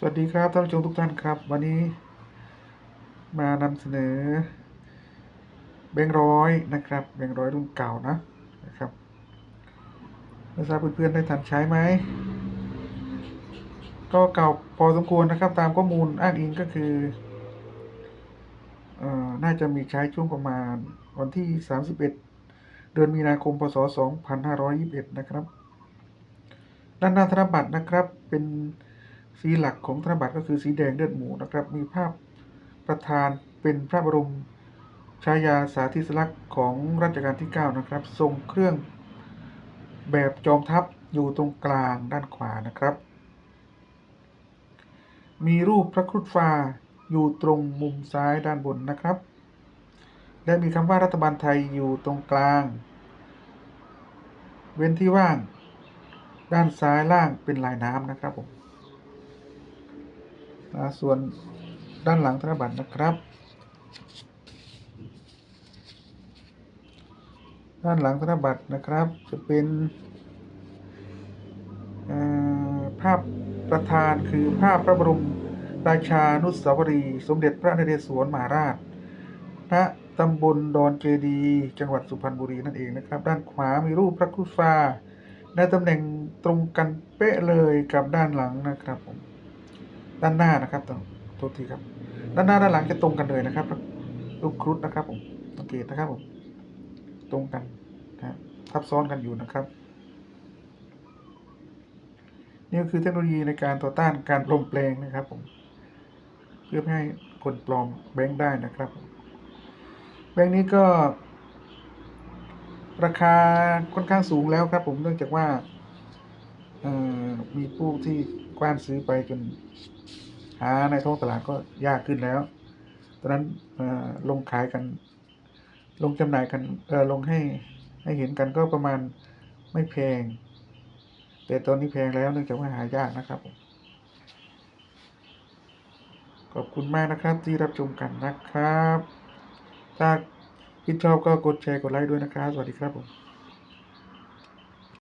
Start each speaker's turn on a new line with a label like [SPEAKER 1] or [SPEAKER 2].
[SPEAKER 1] สวัสดีครับท่านผู้ชมทุกท่านครับ วันนี้มานำเสนอแบงค์ร้อยนะครับแบงค์ร้อยรุ่นเก่านะนะครับไม่ทราบเพื่อนๆได้ทันใช้ไหมก็เก่าพอสมควรนะครับ ตามข้อมูลอ้างอิงก็คือเอ่อน่าจะมีใช้ช่วงประมาณวันที่ 31 เดือนมีนาคมพศ 2521 นะครับ ด้านหน้าธนบัตรนะครับเป็น สีหลักของธนบัตรก็คือสีแดงเลือดหมูนะครับ มีภาพประธานเป็นพระบรมฉายาสาธิสลักษณ์ของรัชกาลที่ 9 นะครับ ทรงเครื่องแบบจอมทัพอยู่ตรงกลางด้านขวานะครับ มีรูปพระครุฑฟ้าอยู่ตรงมุมซ้ายด้านบนนะครับ และมีคำว่ารัฐบาลไทยอยู่ตรงกลาง เว้นที่ว่าง ด้านซ้ายล่างเป็นลายน้ำนะครับผม อ่าส่วนด้านหลังธนบัตรนะครับ ด้านหลังธนบัตรนะครับ จะเป็นภาพประธานคือภาพพระบรมราชานุสาวรีย์สมเด็จพระนเรศวรมหาราชณตำบลดอนเจดี จังหวัดสุพรรณบุรีนั่นเองนะครับ ด้านขวามีรูปพระครุฑฟ้าในตำแหน่งตรงกันเป๊ะเลยกับด้านหลังนะครับผม ด้านหน้านะครับต้องโทษทีครับ ด้านหน้าด้านหลังจะตรงกันเลยนะครับรูปครุฑนะครับผมสังเกตนะครับผมตรงกันนะทับซ้อนกันอยู่นะครับ นี่ก็คือเทคโนโลยีในการต่อต้านการปลอมแปลงนะครับผมเพื่อให้คนปลอมแบงค์ได้นะครับ แบงค์นี้ก็ ราคาค่อนข้างสูงแล้วครับ ผมเนื่องจากว่ามีผู้ที่ กว้านซื้อไปจนหาในท้องตลาดก็ยากขึ้นแล้ว ตอนนั้นลงขายกัน ลงจำหน่ายกันลงให้ให้เห็นกันก็ประมาณไม่แพง แต่ตอนนี้แพงแล้วเนื่องจากว่าหายากนะครับ ขอบคุณมากนะครับที่รับชมกันนะครับ ถ้าคิดชอบก็กดแชร์กดไลค์ด้วยนะครับ สวัสดีครับผม